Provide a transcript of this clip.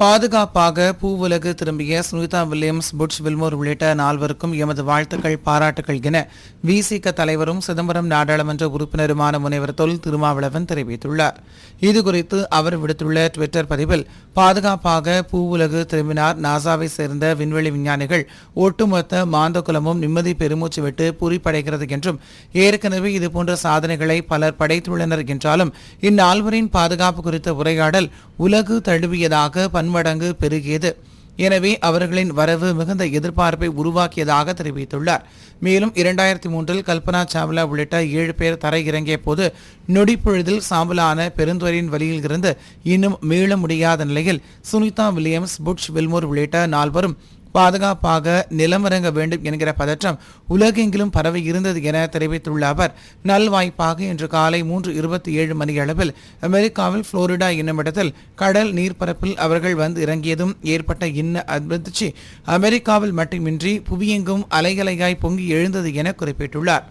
பாதுகாப்பாக பூவுலகு திரும்பிய Sunita Williams Butch Wilmore உள்ளிட்ட நால்வருக்கும் எமது வாழ்த்துக்கள் பாராட்டுகள் என விசிக தலைவரும் சிதம்பரம் நாடாளுமன்ற உறுப்பினருமான முனைவர் தொல் திருமாவளவன் தெரிவித்துள்ளார். இதுகுறித்து அவர் விடுத்துள்ள டுவிட்டர் பதிவில் பாதுகாப்பாக பூவுலகு திரும்பினார் நாசாவை சேர்ந்த விண்வெளி விஞ்ஞானிகள். ஒட்டுமொத்த மாந்தகுலமும் நிம்மதி பெருமூச்சு விட்டு பூரிப்படைகிறது என்றும் ஏற்கனவே இதுபோன்ற சாதனைகளை பலர் படைத்துள்ளனர் என்றாலும் இந்நால்வரின் பாதுகாப்பு குறித்த உரையாடல் உலகு தழுவியதாக பன்மடங்கு பெருகியது. எனவே அவர்களின் வரவு மிகுந்த எதிர்பார்ப்பை உருவாக்கியதாக தெரிவித்துள்ளார். மேலும் இரண்டாயிரத்தி மூன்றில் கல்பனா சாவ்லா உள்ளிட்ட ஏழு பேர் தரையிறங்கிய போது நொடிப்பொழுதில் சாம்பலான பெருந்துறையின் வழியில் இருந்து இன்னும் மீள முடியாத நிலையில் சுனிதா வில்லியம்ஸ் புட்ச் வில்மோர் உள்ளிட்ட நால்வரும் பாதுகாப்பாக நிலமிறங்க வேண்டும் என்கிற பதற்றம் உலகெங்கிலும் பரவி இருந்தது என தெரிவித்துள்ள அவர் நல்வாய்ப்பாக இன்று காலை மூன்று இருபத்தி ஏழு மணியளவில் அமெரிக்காவில் புளோரிடா என்னுமிடத்தில் கடல் நீர்ப்பரப்பில் அவர்கள் வந்து இறங்கியதும் ஏற்பட்ட இன்ன அதிர்ச்சி அமெரிக்காவில் மட்டுமின்றி புவியெங்கும் அலைகளையாய் பொங்கி எழுந்தது என குறிப்பிட்டுள்ளார்.